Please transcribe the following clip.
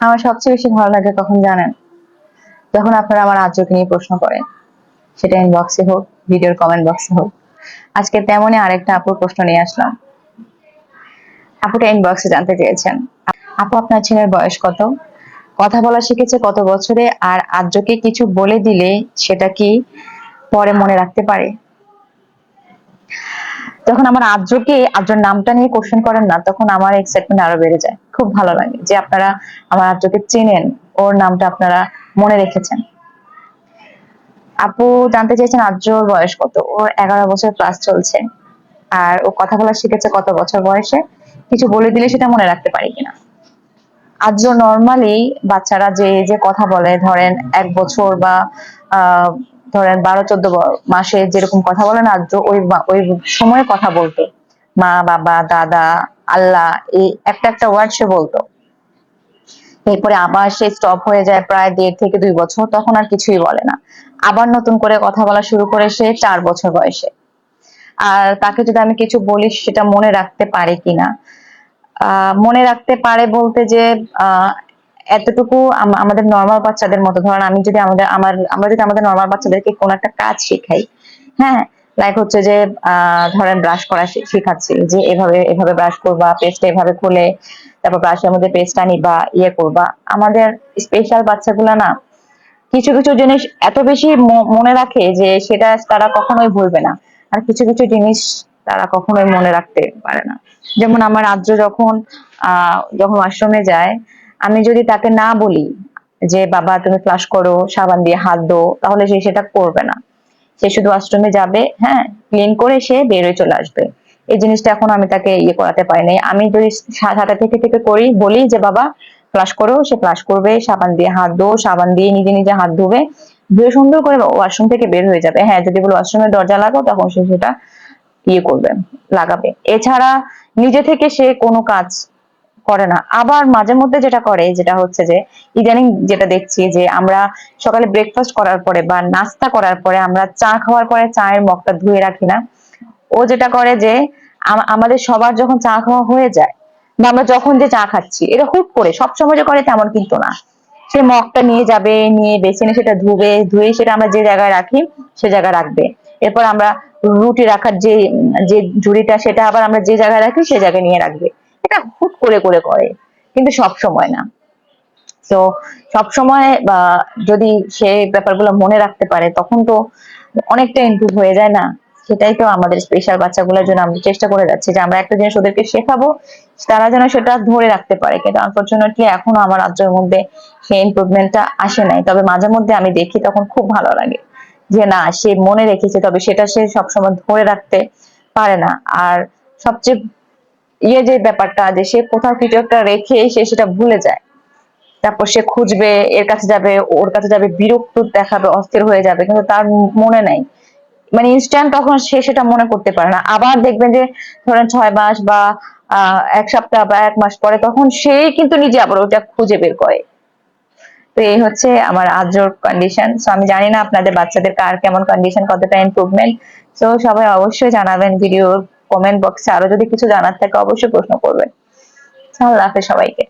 আমার সবচেয়ে বেশি ভালো লাগে কখন জানেন? যখন আপনারা আমার আর্যকে নিয়ে প্রশ্ন করেন। সেটা ইনবক্সে হোক ভিডিওর কমেন্ট বক্সে হোক। আজকে তেমনই আরেকটা আপুর প্রশ্ন নিয়ে আসলাম। আপুটা ইনবক্সে জানতে চেয়েছেন। আপু, আপনার ছেলের বয়স কত? কথা বলা শিখেছে কত বছরে? আর আর্যকে কিছু বলে দিলে সেটা কি পরে মনে রাখতে পারে? যখন আমার আর্যকে আর্যর নামটা নিয়ে কোশ্চেন করেন না, তখন আমার এক্সাইটমেন্ট আরও বেড়ে যায়। খুব ভালো লাগে যে আপনারা আমার আর্যকে চেনেন, ওর নামটা আপনারা মনে রেখেছেন। আপু জানতে চাইছেন আর্যর বয়স কত, ওর এগারো বছর ক্লাস চলছে, আর ও কথা বলা শিখেছে কত বছর বয়সে, কিছু বলে দিলে সেটা মনে রাখতে পারি কিনা। আর্য নর্মালি বাচ্চারা যে যে কথা বলে, ধরেন এক বছর বা ধরেন বারো, চোদ্দ মাসে যেরকম কথা বলে না আর্য ওই ওই সময়ে কথা বলতো। মা, বাবা, দাদা, আল্লাহ, এই একটা একটা ওয়ার্ড সে বলতো। এরপরে আবার সে স্টপ হয়ে যায় প্রায় দেড় থেকে দুই বছর, তখন আর কিছুই বলে না। আবার নতুন করে কথা বলা শুরু করে সে চার বছর বয়সে। আর তাকে যদি আমি কিছু বলি, সেটা মনে রাখতে পারে কিনা? মনে রাখতে পারে বলতে যে এতটুকু আমাদের নর্মাল বাচ্চাদের মতো। ধরেন আমি যদি আমাদের, আমার, আমরা যদি আমাদের নর্মাল বাচ্চাদেরকে কোন একটা কাজ শেখাই হ্যাঁ লাইক হচ্ছে যে ধরেন ব্রাশ করা শেখাচ্ছি যে এভাবে এভাবে ব্রাশ করবা পেস্টটা এভাবে খুলে, তারপর ব্রাশের মধ্যে পেস্টটা নিবা ইয়ে করবা। আমাদের স্পেশাল বাচ্চাগুলা না, কিছু কিছু জিনিস এত বেশি মনে রাখে যে সেটা তারা কখনোই ভুলবে না। আর কিছু কিছু জিনিস তারা কখনোই মনে রাখতে পারে না। যেমন আমার আদ্র যখন যখন আশ্রমে যায়, আমি যদি তাকে না বলি যে, বাবা, তুমি ফ্লাশ করো, সাবান দিয়ে হাত দো তাহলে সে সেটা করবে না। সে শুধু আশ্রমে যাবে হ্যাঁ ক্লিন করে সে বেরোয় চলে আসবে। এই জিনিসটা এখন আমি তাকে ইয়ে করাতে পারি নাই আমি যদি সা- সাথে থেকে থেকে করি, বলি যে, বাবা ফ্লাশ করো, সে ফ্লাশ করবে, সাবান দিয়ে হাত ধো, সাবান দিয়ে নিজে নিজে হাত ধুবে, ধুয়ে সুন্দর করে ওয়াশরুম থেকে বের হয়ে যাবে। হ্যাঁ যদি বলো ওয়াশরুমের দরজা লাগাও, তখন সে সেটা ইয়ে করবে, লাগাবে। এছাড়া নিজে থেকে সে কোনো কাজ করে না। আবার মাঝে মধ্যে যেটা করে, যেটা হচ্ছে যে ইদানিং যেটা দেখছি যে আমরা সকালে ব্রেকফাস্ট করার পরে বা নাস্তা করার পরে আমরা চা খাওয়ার পরে চায়ের মগটা ধুয়ে রাখি না। ও যেটা করে যে আমাদের সবার যখন চা খাওয়া হয়ে যায়, বা আমরা যখন যে চা খাচ্ছি এটা হুট করে, সবসময় যে করে তেমন কিন্তু না। সে মগটা নিয়ে যাবে, নিয়ে বেছে নিয়ে সেটা ধুবে, ধুয়ে সেটা আমরা যে জায়গায় রাখি, সে জায়গায় রাখবে। এরপর আমরা রুটি রাখার যে যে ঝুড়িটা, সেটা আবার আমরা যে জায়গায় রাখি, সে জায়গায় নিয়ে রাখবে। করে করে করে, কিন্তু সব সময় না। তো সবসময় বা যদি সে ব্যাপারগুলো মনে রাখতে পারে, তখন তো অনেকটা ইমপ্রুভ হয়ে যায় না। সেটাই তো আমাদের স্পেশাল বাচ্চাগুলোর জন্য আমরা চেষ্টা করে যাচ্ছি যে আমরা একটা জিনিস ওদেরকে শেখাবো, তারা যেন সেটা ধরে রাখতে পারে। কিন্তু আনফর্চুনেটলি এখনও আমার রাজ্যের মধ্যে সেই ইমপ্রুভমেন্টটা আসে নাই। তবে মাঝে মধ্যে আমি দেখি তখন খুব ভালো লাগে যে না, সে মনে রেখেছে, তবে সেটা সে সবসময় ধরে রাখতে পারে না। আর সবচেয়ে ইয়ে যে ব্যাপারটা যে সে কোথাও কিছু একটা রেখে সে সেটা ভুলে যায়। তারপর সে খুঁজবে, এর কাছে যাবে, ওর কাছে যাবে, বিরক্ত দেখাবে, অস্থির হয়ে যাবে, কিন্তু তার মনে নাই। মানে ইনস্ট্যান্ট তখন সে সেটা মনে করতে পারে না। আবার দেখবেন যে ধরেন ছয় মাস বা এক সপ্তাহ বা এক মাস পরে তখন সেই কিন্তু নিজে আবার ওটা খুঁজে বের করে। তো এই হচ্ছে আমার আজর কন্ডিশন সো আমি জানি না আপনাদের বাচ্চাদের কার কেমন কন্ডিশন কতটা ইমপ্রুভমেন্ট তো সবাই অবশ্যই জানাবেন ভিডিও কমেন্ট বক্সে আরও যদি কিছু জানার থাকে অবশ্যই প্রশ্ন করবেন। আল্লাহ হাফেজ সবাইকে।